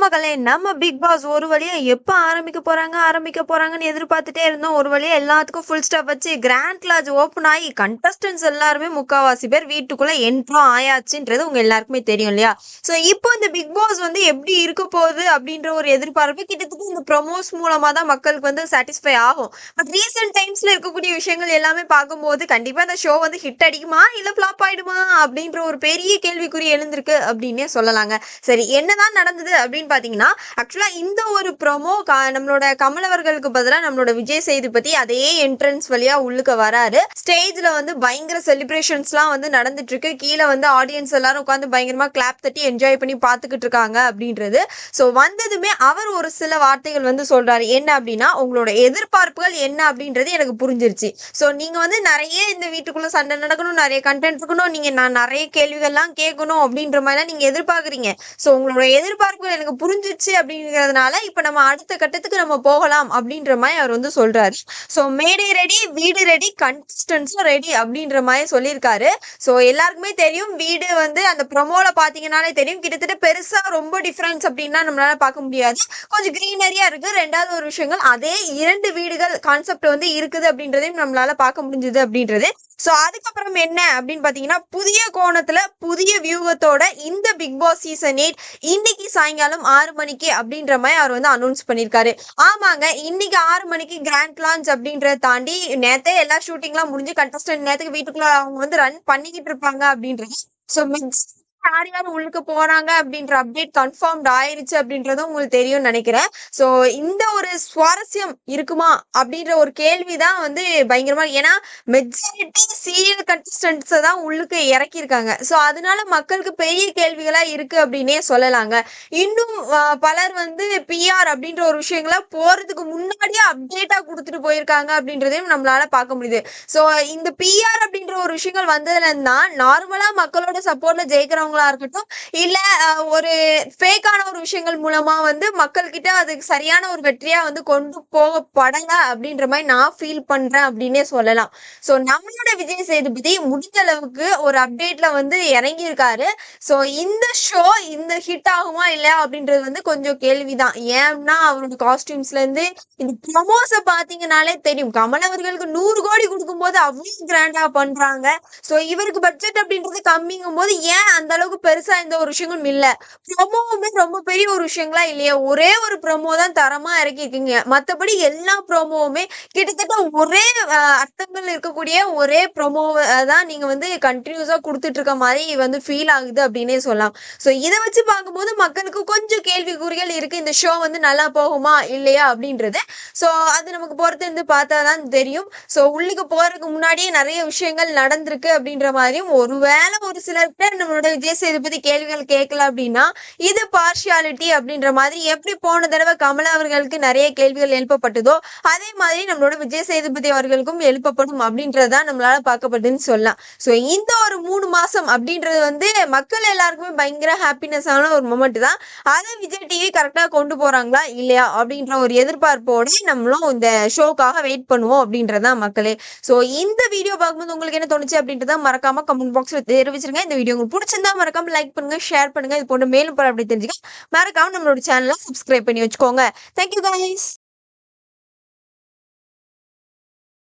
மகளே நம்ம big pass ஒரு வழியா எப்ப ஆரம்பிக்க போறாங்க ஆரம்பிக்க போறாங்கன்னு எதிர்பார்த்துட்டே இருந்தோம். ஒரு வழியா எல்லாத்துக்கும் ஃபுல் ஸ்டாப் வச்சு கிராண்ட் லாஜ் ஓப்பன் ஆகி கண்டஸ்டன்ஸ் எல்லாருமே முக்காவாசி பேர் வீட்டுக்குள்ள என்ட்ரோ ஆயாச்சுன்றது உங்க எல்லாருக்குமே தெரியும் இல்லையா? சோ இப்போ இந்த பிக் பாஸ் வந்து எப்படி இருக்க போகுது அப்படின்ற ஒரு எதிர்பார்ப்பு கிட்டத்தட்ட இந்த ப்ரொமோஸ் மூலமா தான் மக்களுக்கு வந்து சாட்டிஸ்ஃபை ஆகும். பட் ரீசெண்ட் டைம்ஸ்ல இருக்கக்கூடிய விஷயங்கள் எல்லாமே பார்க்கும்போது கண்டிப்பா இந்த ஷோ வந்து ஹிட் அடிக்குமா இல்ல ஃபிளாப் ஆயிடுமா அப்படின்ற ஒரு பெரிய கேள்விக்குறி எழுந்திருக்கு அப்படின்னே சொல்லலாங்க. சரி என்னதான் நடந்தது அப்படின்னு பாத்தீங்கன்னா ஆக்சுவலா இந்த ஒரு ப்ரோமோ நம்மளோட கமலவர்களுக்கு பதிலாக நம்மளோட விஜய் சேதுபதி அதே என்ட்ரன்ஸ் வழியா உள்ளுக்க வராரு. ஸ்டேஜ்ல வந்து பயங்கர செலிப்ரேஷன்ஸ்லாம் வந்து நடந்துட்டு இருக்கு கீழே வந்து ஆடியன்ஸ் எல்லாரும் உட்காந்து பயங்கரமாக கிளாப் தட்டி என்ஜாய் பண்ணி பார்த்துக்கிட்டு இருக்காங்க அப்படின்றது. ஸோ வந்ததுமே அவர் ஒரு சில வார்த்தைகள் வந்து சொல்றாரு. என்ன அப்படின்னா உங்களோட எதிர்பார்ப்புகள் என்ன அப்படின்றது எனக்கு புரிஞ்சிருச்சு. ஸோ நீங்கள் வந்து நிறைய இந்த வீட்டுக்குள்ளே சண்டை நடக்கணும் நிறைய கண்டென்ட் இருக்கணும் நீங்கள் நான் நிறைய கேள்விகள்லாம் கேட்கணும் அப்படின்ற மாதிரிலாம் நீங்கள் எதிர்பார்க்குறீங்க. ஸோ உங்களோட எதிர்பார்ப்புகள் எனக்கு புரிஞ்சிச்சு அப்படிங்கிறதுனால இப்போ நம்ம அடுத்த கட்டத்துக்கு நம்ம போகலாம் அப்படின்ற மாதிரி அவர் வந்து சொல்றாரு. ஸோ மேடை ரெடி வீடு ரெடி கன்ஸ்டன்ஸும் ரெடி அப்படின்ற மாதிரி சொல்லியிருக்காரு. ஸோ எல்லாருக்குமே தெரியும் வீடு வந்து அந்த ப்ரொமோல பார்த்தீங்கன்னாலே தெரியும். கிட்டத்தட்ட பெருசா ரொம்ப டிஃப்ரென்ஸ் அப்படின்னா நம்மளால பார்க்க முடியாது. கொஞ்சம் கிரீனரியா இருக்கு. ரெண்டாவது ஒரு விஷயங்கள் அதே இரண்டு வீடுகள் கான்செப்ட் வந்து இருக்குது அப்படின்றதையும் நம்மளால பார்க்க முடிஞ்சது அப்படின்றது. ஸோ அதுக்கப்புறம் என்ன அப்படின்னு பார்த்தீங்கன்னா புதிய கோணத்தில் புதிய வியூகத்தோட இந்த பிக் பாஸ் சீசன் எயிட் இன்னைக்கு சாயங்காலம் ஆறு மணிக்கு அப்படின்ற மாதிரி அவர் வந்து அனௌன்ஸ் பண்ணியிருக்காரு. ஆமாங்க இன்னைக்கு ஆறு மணிக்கு கிராண்ட் லான்ச் அப்படின்றத தாண்டி நேத்தே எல்லா ஷூட்டிங்லாம் முடிஞ்சு கண்டஸ்டன்ட் நேரத்துக்கு வீட்டுக்குள்ள அவங்க வந்து ரன் பண்ணிக்கிட்டு இருப்பாங்க அப்படின்றது. ஸோ யார் யார் உள்ளுக்கு போறாங்க அப்படின்ற அப்டேட் கன்ஃபார்ம்ட் ஆயிருச்சு அப்படின்றதும் உங்களுக்கு தெரியும்னு நினைக்கிறேன். ஸோ இந்த ஒரு சுவாரஸ்யம் இருக்குமா அப்படின்ற ஒரு கேள்விதான் வந்து பயங்கரமா ஏன்னா மெஜாரிட்டி சீரியல் கண்டஸ்டன்ட்ஸை தான் உள்ளுக்கு இறக்கியிருக்காங்க. ஸோ அதனால மக்களுக்கு பெரிய கேள்விகளா இருக்கு அப்படின்னே சொல்லலாங்க. இன்னும் பலர் வந்து பிஆர் அப்படின்ற ஒரு விஷயங்கள போறதுக்கு முன்னாடியே அப்டேட்டா கொடுத்துட்டு போயிருக்காங்க அப்படின்றதையும் நம்மளால பார்க்க முடியுது. ஸோ இந்த பிஆர் அப்படின்ற ஒரு விஷயங்கள் வந்ததுல தான் நார்மலா மக்களோட சப்போர்ட்ல இருக்கிறவங்களா இருக்கட்டும் இல்ல ஒரு ஃபேக்கான ஒரு விஷயங்கள் மூலமா வந்து மக்கள்கிட்ட அதுக்கு சரியான ஒரு வெற்றியா வந்து கொண்டு போகப்படல அப்படின்ற மாதிரி நான் ஃபீல் பண்றேன் அப்படின்னே சொல்லலாம். ஸோ நம்மளோட விஜய் சேதுபதி முடிஞ்ச அளவுக்கு ஒரு அப்டேட்ல வந்து இறங்கி இருக்காரு ஸோ இந்த ஷோ இந்த ஹிட் ஆகுமா இல்லையா அப்படின்றது வந்து கொஞ்சம் கேள்விதான். ஏன்னா அவரோட காஸ்டியூம்ஸ்ல இருந்து இந்த ப்ரமோஸ பாத்தீங்கன்னாலே தெரியும். கமல் அவர்களுக்கு நூறு கோடி கொடுக்கும்போது அவ்வளவு கிராண்டா பண்றாங்க. ஸோ இவருக்கு பட்ஜெட் அப்படின்றது கம்மிங்கும் போது ஏன் அந்த அளவுக்கு பெருசா எந்த ஒரு விஷயங்களும் இல்ல. ப்ரொமோவுமே ரொம்ப பெரிய ஒரு விஷயங்களா இல்லையா? ஒரே ஒரு ப்ரோமோ தான் தரமா இறக்கிருக்கீங்க. மத்தபடி எல்லா ப்ரோமோவுமே கிட்டத்தட்ட ஒரே அர்த்தங்கள் இருக்கக்கூடிய ஒரே ப்ரோமோவை தான் நீங்க வந்து கண்டினியூஸா கொடுத்துட்டு இருக்க மாதிரி வந்து ஃபீல் ஆகுது அப்படின்னே சொல்லலாம். ஸோ இதை வச்சு பார்க்கும்போது மக்களுக்கு கொஞ்சம் கேள்விக்குறிகள் இருக்கு. இந்த ஷோ வந்து நல்லா போகுமா இல்லையா அப்படின்றது. ஸோ அது நமக்கு பொறுத்து இருந்து பார்த்தா தான் தெரியும். ஸோ உள்ளுக்கு போறதுக்கு முன்னாடியே நிறைய விஷயங்கள் நடந்திருக்கு அப்படின்ற மாதிரியும் ஒருவேளை ஒரு சிலர்கிட்ட நம்மளோட விஜய் சேதுபதி கேள்விகள் கேட்கல அப்படின்னா இது பார்ஷியாலிட்டி அப்படின்ற மாதிரி எப்படி போன தடவை கமலா அவர்களுக்கு நிறைய கேள்விகள் எழுப்பப்பட்டதோ அதே மாதிரி நம்மளோட விஜய் சேதுபதி அவர்களுக்கும் எழுப்பப்படும் அப்படின்றதான் நம்மளால பார்க்கப்படுதுன்னு சொல்லலாம். ஸோ இந்த ஒரு மூணு மாசம் அப்படின்றது வந்து மக்கள் எல்லாருக்குமே பயங்கர ஹாப்பினஸான ஒரு மொமெண்ட் தான். அதை விஜய் டிவி கரெக்டாக கொண்டு போறாங்களா இல்லையா அப்படின்ற ஒரு எதிர்பார்ப்போட நம்மளும் இந்த ஷோக்காக வெயிட் பண்ணுவோம் அப்படின்றதான் மக்களே. ஸோ இந்த வீடியோ பார்க்கும்போது உங்களுக்கு என்ன தோணுச்சு அப்படின்றத மறக்காம கமெண்ட் பாக்ஸ்ல தெரிவிச்சிருங்க. இந்த வீடியோ உங்களுக்கு பிடிச்சிருந்தா மறக்காம லைக் பண்ணுங்க ஷேர் பண்ணுங்க. இது போன்ற மேலும் பல அப்படி தெரிஞ்சுக்க மறக்காம நம்மளோட சேனலை சப்ஸ்கிரைப் பண்ணி வச்சுக்கோங்க. Thank you guys